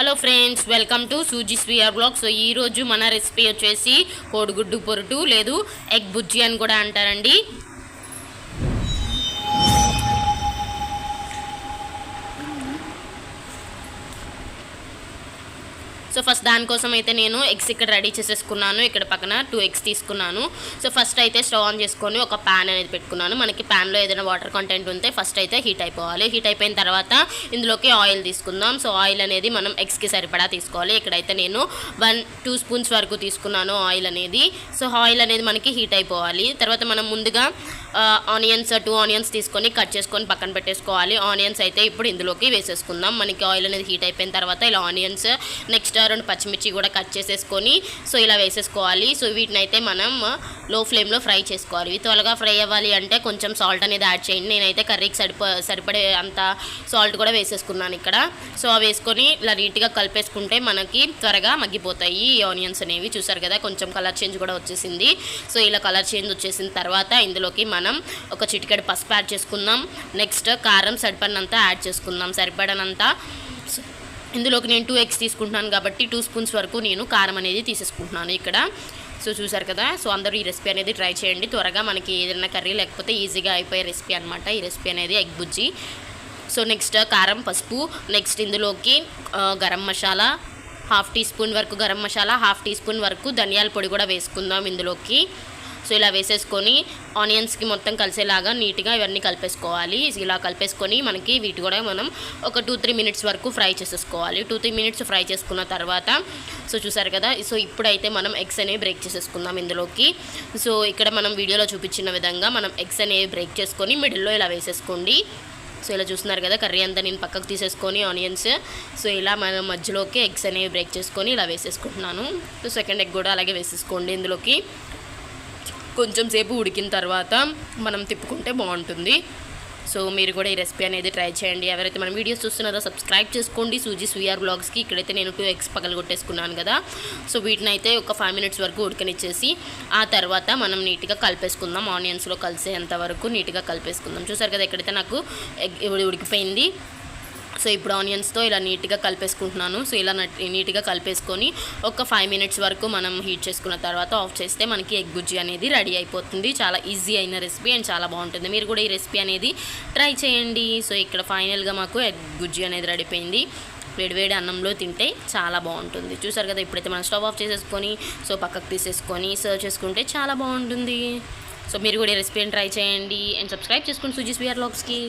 Hello friends welcome to సూజీ స్వీయర్ blog so ఈ రోజు మన రెసిపీ వచ్చేసి కోడిగుడ్డు పొరుటు లేదు ఎగ్ బుజ్జి అని కూడా అంటారండి. సో ఫస్ట్ దానికోసం అయితే నేను ఎగ్స్ ఇక్కడ రెడీ చేసేసుకున్నాను. ఇక్కడ పక్కన టూ ఎగ్స్ తీసుకున్నాను. సో ఫస్ట్ అయితే స్టవ్ ఆన్ చేసుకొని ఒక ప్యాన్ అనేది పెట్టుకున్నాను. మనకి ప్యాన్లో ఏదైనా వాటర్ కంటెంట్ ఉంటే ఫస్ట్ అయితే హీట్ అయిపోవాలి. హీట్ అయిపోయిన తర్వాత ఇందులోకి ఆయిల్ తీసుకుందాం. సో ఆయిల్ అనేది మనం ఎగ్స్కి సరిపడా తీసుకోవాలి. ఇక్కడైతే నేను వన్ టూ స్పూన్స్ వరకు తీసుకున్నాను ఆయిల్ అనేది. సో ఆయిల్ అనేది మనకి హీట్ అయిపోవాలి. తర్వాత మనం ముందుగా ఆనియన్స్ టూ ఆనియన్స్ తీసుకొని కట్ చేసుకొని పక్కన పెట్టేసుకోవాలి. ఆనియన్స్ అయితే ఇప్పుడు ఇందులోకి వేసేసుకుందాం. మనకి ఆయిల్ అనేది హీట్ అయిపోయిన తర్వాత ఇలా ఆనియన్స్ నెక్స్ట్ రెండు పచ్చిమిర్చి కూడా కట్ చేసేసుకొని సో ఇలా వేసేసుకోవాలి. సో వీటిని అయితే మనం లో ఫ్లేమ్లో ఫ్రై చేసుకోవాలి. ఇవి త్వరగా ఫ్రై అవ్వాలి అంటే కొంచెం సాల్ట్ అనేది యాడ్ చేయండి. నేనైతే కర్రీకి సరిపో సరిపడే అంత సాల్ట్ కూడా వేసేసుకున్నాను ఇక్కడ. సో అవి వేసుకొని ఇలా నీట్గా కలిపేసుకుంటే మనకి త్వరగా మగ్గిపోతాయి. ఈ ఆనియన్స్ అనేవి చూసారు కదా కొంచెం కలర్ చేంజ్ కూడా వచ్చేసింది. సో ఇలా కలర్ చేంజ్ వచ్చేసిన తర్వాత ఇందులోకి మనం ఒక చిటికెడు పసుపు యాడ్ చేసుకుందాం. నెక్స్ట్ కారం సరిపడినంత యాడ్ చేసుకుందాం. సరిపడనంత ఇందులోకి నేను టూ ఎగ్స్ తీసుకుంటున్నాను కాబట్టి టూ స్పూన్స్ వరకు నేను కారం అనేది తీసేసుకుంటున్నాను ఇక్కడ. సో చూసారు కదా సో అందరూ ఈ రెసిపీ అనేది ట్రై చేయండి. త్వరగా మనకి ఏదైనా కర్రీ లేకపోతే ఈజీగా అయిపోయే రెసిపీ అనమాట ఈ రెసిపీ అనేది ఎగ్ బుజ్జి. సో నెక్స్ట్ కారం పసుపు నెక్స్ట్ ఇందులోకి garam masala half teaspoon వరకు garam masala half teaspoon వరకు ధనియాల పొడి కూడా వేసుకుందాం ఇందులోకి. సో ఇలా వేసేసుకొని ఆనియన్స్కి మొత్తం కలిసేలాగా నీట్గా ఇవన్నీ కలిపేసుకోవాలి. ఇలా కలిపేసుకొని మనకి వీటి కూడా మనం ఒక టూ త్రీ మినిట్స్ వరకు ఫ్రై చేసేసుకోవాలి. టూ త్రీ మినిట్స్ ఫ్రై చేసుకున్న తర్వాత సో చూసారు కదా సో ఇప్పుడైతే మనం ఎగ్స్ అనేవి బ్రేక్ చేసేసుకుందాం ఇందులోకి. సో ఇక్కడ మనం వీడియోలో చూపించిన విధంగా మనం ఎగ్స్ అనేవి బ్రేక్ చేసుకొని మిడిల్లో ఇలా వేసేసుకోండి. సో ఇలా చూస్తున్నారు కదా కర్రీ అంతా నేను పక్కకు తీసేసుకొని ఆనియన్స్. సో ఇలా మనం మధ్యలోకి ఎగ్స్ అనేవి బ్రేక్ చేసుకొని ఇలా వేసేసుకుంటున్నాను. సో సెకండ్ ఎగ్ కూడా అలాగే వేసేసుకోండి ఇందులోకి. కొంచెం సేపు ఉడికిన తర్వాత మనం తిప్పుకుంటే బాగుంటుంది. సో మీరు కూడా ఈ రెసిపీ అనేది ట్రై చేయండి. ఎవరైతే మన వీడియోస్ చూస్తున్నారో సబ్స్క్రైబ్ చేసుకోండి. సూజీ స్వీఆర్ బ్లాగ్స్కి ఇక్కడైతే నేను టూ ఎగ్స్ పగలు కొట్టేసుకున్నాను కదా. సో వీటిని అయితే ఒక ఫైవ్ మినిట్స్ వరకు ఉడకనిచ్చేసి ఆ తర్వాత మనం నీట్గా కలిపేసుకుందాం. ఆనియన్స్లో కలిసేంత వరకు నీట్గా కలిపేసుకుందాం. చూసారు కదా ఎక్కడైతే నాకు ఎగ్ ఉడికిపోయింది సో ఇప్పుడు ఆనియన్స్తో ఇలా నీట్గా కలిపేసుకుంటున్నాను. సో ఇలా నీట్గా కలిపేసుకొని ఒక ఫైవ్ మినిట్స్ వరకు మనం హీట్ చేసుకున్న తర్వాత ఆఫ్ చేస్తే మనకి ఎగ్ గుజ్జి అనేది రెడీ అయిపోతుంది. చాలా ఈజీ అయిన రెసిపీ అండ్ చాలా బాగుంటుంది. మీరు కూడా ఈ రెసిపీ అనేది ట్రై చేయండి. సో ఇక్కడ ఫైనల్గా మాకు ఎగ్ గుజ్జి అనేది రెడీపోయింది వేడివేడి అన్నంలో తింటే చాలా బాగుంటుంది. చూసారు కదా ఇప్పుడైతే మనం స్టవ్ ఆఫ్ చేసేసుకొని సో పక్కకు తీసేసుకొని సర్వ్ చేసుకుంటే చాలా బాగుంటుంది. సో మీరు కూడా ఈ రెసిపీని ట్రై చేయండి. అండ్ సబ్స్క్రైబ్ చేసుకోండి సుజీస్ బిఆర్ లాగ్స్కి